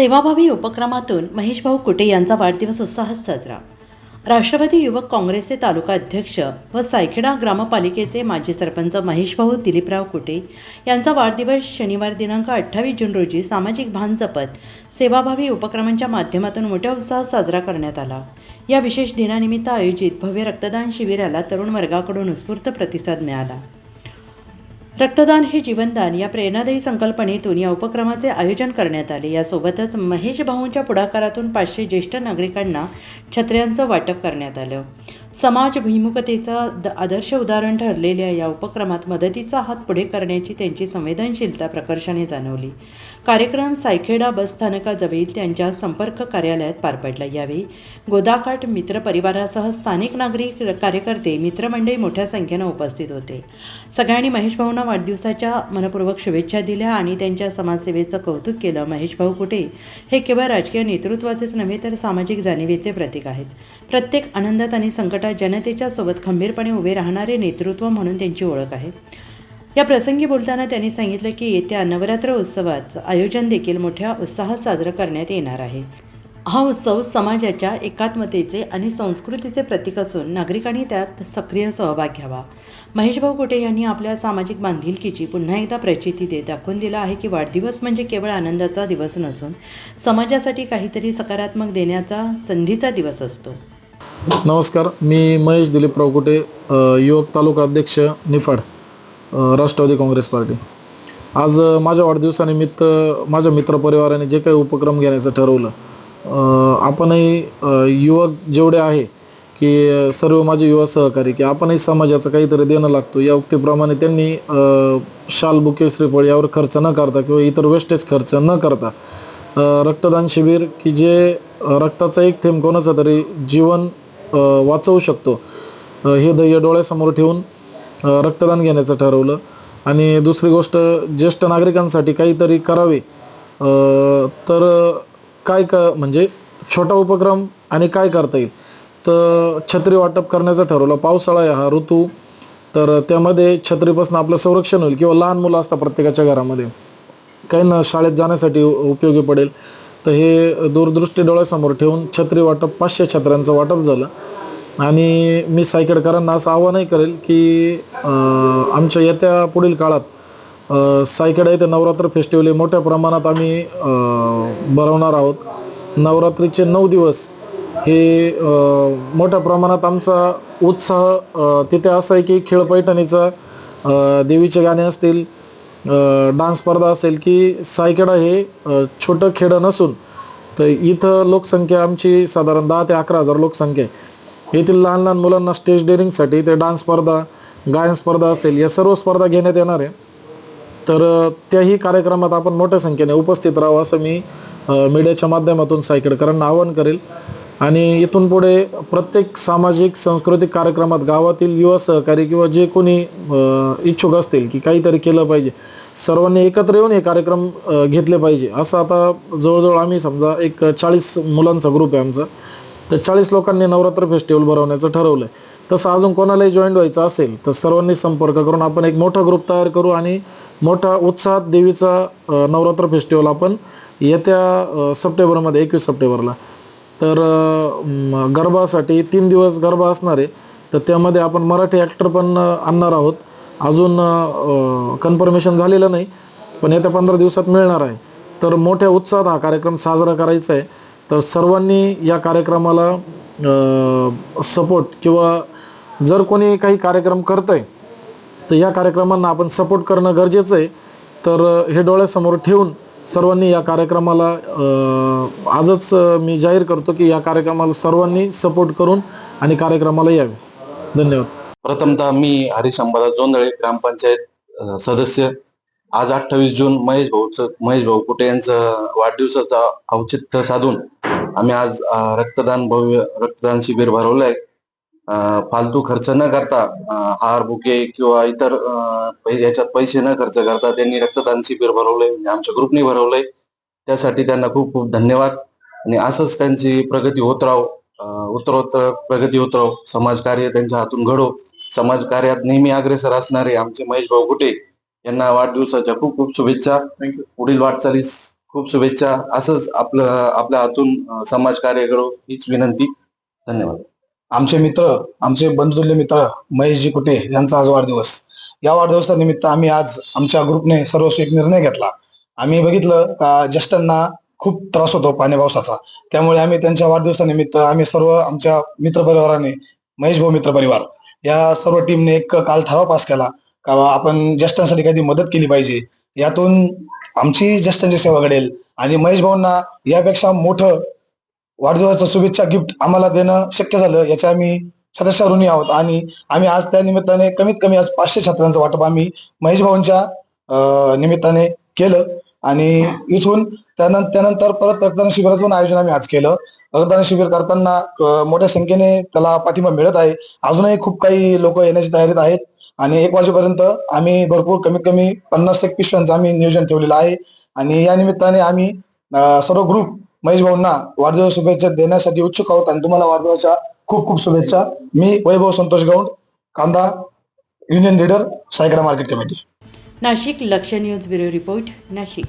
सेवाभावी उपक्रमातून महेशभाऊ कुटे यांचा वाढदिवस उत्साहात साजरा. राष्ट्रवादी युवक काँग्रेसचे तालुका अध्यक्ष व सायखेडा ग्रामपालिकेचे माजी सरपंच महेशभाऊ दिलीपराव कुटे यांचा वाढदिवस शनिवार दिनांक अठ्ठावीस जून रोजी सामाजिक भान जपत सेवाभावी उपक्रमांच्या माध्यमातून मोठ्या उत्साहात साजरा करण्यात आला. या विशेष दिनानिमित्त आयोजित भव्य रक्तदान शिबिराला तरुण वर्गाकडून उत्स्फूर्त प्रतिसाद मिळाला. रक्तदान हे जीवनदान या प्रेरणादायी संकल्पनेतून या उपक्रमाचे आयोजन करण्यात आले. यासोबतच महेश भाऊंच्या पुढाकारातून पाचशे ज्येष्ठ नागरिकांना छत्र्यांचं वाटप करण्यात आलं. समाजभिमुखतेचा द आदर्श उदाहरण ठरलेल्या या उपक्रमात मदतीचा हात पुढे करण्याची त्यांची संवेदनशीलता प्रकर्षाने जाणवली. कार्यक्रम सायखेडा बस स्थानकाजवळील त्यांच्या संपर्क कार्यालयात पार पडला. यावेळी गोदाकाठ मित्र परिवारासह स्थानिक नागरिक कार्यकर्ते मित्रमंडळी मोठ्या संख्येनं उपस्थित होते. सगळ्यांनी महेश भाऊंना वाढदिवसाच्या मनपूर्वक शुभेच्छा दिल्या आणि त्यांच्या समाजसेवेचं कौतुक केलं. महेश भाऊ कुठे? हे केवळ राजकीय नेतृत्वाचेच नव्हे तर सामाजिक जाणीवेचे प्रतीक आहेत. प्रत्येक आनंदात आणि संकट गटात जनतेच्या सोबत खंबीरपणे उभे राहणारे नेतृत्व म्हणून त्यांची ओळख आहे. या प्रसंगी बोलताना त्यांनी सांगितलं की येत्या नवरात्र उत्सवाचं आयोजन देखील मोठ्या उत्साहात साजरं करण्यात येणार आहे. हा उत्सव समाजाच्या एकात्मतेचे आणि संस्कृतीचे प्रतीक असून नागरिकांनी त्यात सक्रिय सहभाग घ्यावा. महेशभाऊ कुटे यांनी आपल्या सामाजिक बांधिलकीची पुन्हा एकदा प्रचिती देत दाखवून दिला आहे की वाढदिवस म्हणजे केवळ आनंदाचा दिवस नसून समाजासाठी काहीतरी सकारात्मक देण्याचा संधीचा दिवस असतो. नमस्कार मी महेश दिलीपराव कुटे युवक तालुका अध्यक्ष निफाड राष्ट्रवादी काँग्रेस पार्टी. आज माझ्या वाढदिवसानिमित्त माझ्या मित्रपरिवाराने जे काही उपक्रम घेण्याचं ठरवलं आपणही युवक जेवढे आहे की सर्व माझे युवा सहकारी की आपणही समाजाचं काहीतरी देणं लागतो या उक्तीप्रमाणे त्यांनी शाल बुके श्रीफळ यावर खर्च न करता किंवा इतर वेस्टेज खर्च न करता रक्तदान शिबिर की जे रक्ताचा एक थेंब कोणाचा तरी जीवन वाचवू शकतो. हे ध्येय डोळ्यासमोर ठेवून रक्तदान घेण्याचं ठरवलं. आणि दुसरी गोष्ट ज्येष्ठ नागरिकांसाठी काहीतरी करावे. तर काय क म्हणजे छोटा उपक्रम आणि काय करता येईल? तर छत्री वाटप करण्याचं ठरवलं. पावसाळा आहे हा ऋतू. तर त्यामध्ये छत्रीपासून आपलं संरक्षण होईल. किंवा लहान मुलं असतात प्रत्येकाच्या घरामध्ये. काहींना शाळेत जाण्यासाठी उपयोगी पडेल. तर हे दूरदृष्टी डोळ्यासमोर ठेवून छत्री वाटप पाचशे छत्र्यांचं वाटप झालं. आणि मी सायकेडकरांना असं आवाहनही करेल की आमच्या येत्या पुढील काळात अं, येथे नवरात्र फेस्टिवल हे मोठ्या प्रमाणात आम्ही भरवणार आहोत. नवरात्रीचे नऊ दिवस हे मोठ्या प्रमाणात आमचा उत्साह तिथे असा आहे की खेळ पैठणीचा देवीचे गाणे असतील डान्स स्पर्धा असेल की सायकडा हे छोटं खेडं नसून तर इथं लोकसंख्या आमची साधारण दहा ते अकरा हजार लोकसंख्या आहे. येथील लहान लहान मुलांना स्टेज डेअरिंगसाठी ते डान्स स्पर्धा गायन स्पर्धा असेल या सर्व स्पर्धा घेण्यात येणार आहे. तर त्याही कार्यक्रमात आपण मोठ्या संख्येने उपस्थित राहावं असं मी मीडियाच्या माध्यमातून सायकेडकरांना आवाहन करेल. आणि इथून पुढे प्रत्येक सामाजिक सांस्कृतिक कार्यक्रमात गावातील युवा सहकारी किंवा जे कोणी इच्छुक असतील की काहीतरी केलं पाहिजे सर्वांनी एकत्र येऊन हे कार्यक्रम घेतले पाहिजे. असं आता जवळजवळ आम्ही समजा एक चाळीस मुलांचा ग्रुप आहे आमचा. तर चाळीस लोकांनी नवरात्र फेस्टिवल भरवण्याचं ठरवलं आहे तसं अजून कोणालाही जॉईन व्हायचं असेल तर सर्वांनी संपर्क करून आपण एक मोठा ग्रुप तयार करू आणि मोठा उत्साहात देवीचा नवरात्र फेस्टिवल आपण येत्या सप्टेंबरमध्ये एकवीस सप्टेंबरला तर गरबासाठी तीन दिवस गरबा असणार आहे. तर त्यामध्ये आपण मराठी ॲक्टर पण आणणार आहोत. अजून कन्फर्मेशन झालेलं नाही पण येत्या पंधरा दिवसात मिळणार आहे. तर मोठ्या उत्साहात हा कार्यक्रम साजरा करायचा आहे. तर सर्वांनी या कार्यक्रमाला सपोर्ट किंवा जर कोणी काही कार्यक्रम करतं आहे तर या कार्यक्रमांना आपण सपोर्ट करणं गरजेचं आहे. तर हे डोळ्यासमोर ठेवून सर्वांनी या कार्यक्रमाला आजच मी जाहीर करतो की या कार्यक्रमाला सर्वांनी सपोर्ट करून आणि कार्यक्रमाला यावे. धन्यवाद. प्रथमतः मी हरीश अंबादा जोंधळे ग्रामपंचायत सदस्य. आज अठ्ठावीस जून महेश भाऊचं महेश भाऊ कुटे यांचं वाढदिवसाचं औचित्य साधून आम्ही आज रक्तदान भव्य रक्तदान शिबिर भरवलंय. आहे फालतू खर्च न करता हार बुके किंवा इतर याच्यात पैसे न खर्च करता त्यांनी रक्तदान शिबिर भरवलंय म्हणजे आमच्या ग्रुपने भरवलंय त्यासाठी त्यांना खूप खूप धन्यवाद. आणि असंच त्यांची प्रगती होत राहो. उत्तरोत्तर प्रगती होत राहो. समाजकार्य त्यांच्या हातून घडो. समाजकार्यात नेहमी अग्रेसर असणारे आमचे महेश भाऊ कुटे यांना वाढदिवसाच्या खूप खूप शुभेच्छा. पुढील वाटचालीस खूप शुभेच्छा. असंच आपलं आपल्या हातून समाजकार्य करू हीच विनंती. धन्यवाद. आमचे मित्र आमचे बंधुतुल्य मित्र महेशजी कुटे यांचा आज वाढदिवस. या वाढदिवसानिमित्त आम्ही आज आमच्या ग्रुपने सर्वस्व एक निर्णय घेतला. आम्ही बघितलं का ज्येष्ठांना खूप त्रास होतो पाणी पावसाचा. त्यामुळे आम्ही त्यांच्या वाढदिवसानिमित्त आम्ही सर्व आमच्या मित्रपरिवाराने महेश भाऊ मित्र परिवार या सर्व टीमने एक काल ठराव पास केला का आपण ज्येष्ठांसाठी काही मदत केली पाहिजे. यातून आमची ज्येष्ठांची सेवा घडेल आणि महेश भाऊंना यापेक्षा मोठं वाढदिवसाचं शुभेच्छा गिफ्ट आम्हाला देणं शक्य झालं याचे आम्ही सदस्य ऋणी आहोत. आणि आम्ही आज त्या निमित्ताने कमीत कमी आज पाचशे छात्रांचं वाटप आम्ही महेश भाऊंच्या निमित्ताने केलं. आणि इथून त्यानंतर त्यानंतर परत रक्तदान शिबिराचं आयोजन आम्ही आज केलं. रक्तदान शिबिर करताना मोठ्या संख्येने त्याला पाठिंबा मिळत आहे. अजूनही खूप काही लोक येण्याची तयारीत आहेत. आणि एक वाजेपर्यंत आम्ही भरपूर कमीत कमी पन्नास एक पिशव्यांचं आम्ही नियोजन ठेवलेलं आहे. आणि या निमित्ताने आम्ही सर्व ग्रुप महेश भाऊंना वाढदिवस शुभेच्छा देण्यासाठी उत्सुक आहोत आणि तुम्हाला वाढदिवसाच्या खूप खूप शुभेच्छा. मी वैभव संतोष गौंड कांदा union leader सायकडा market committee Nashik Laksh news bureau report Nashik.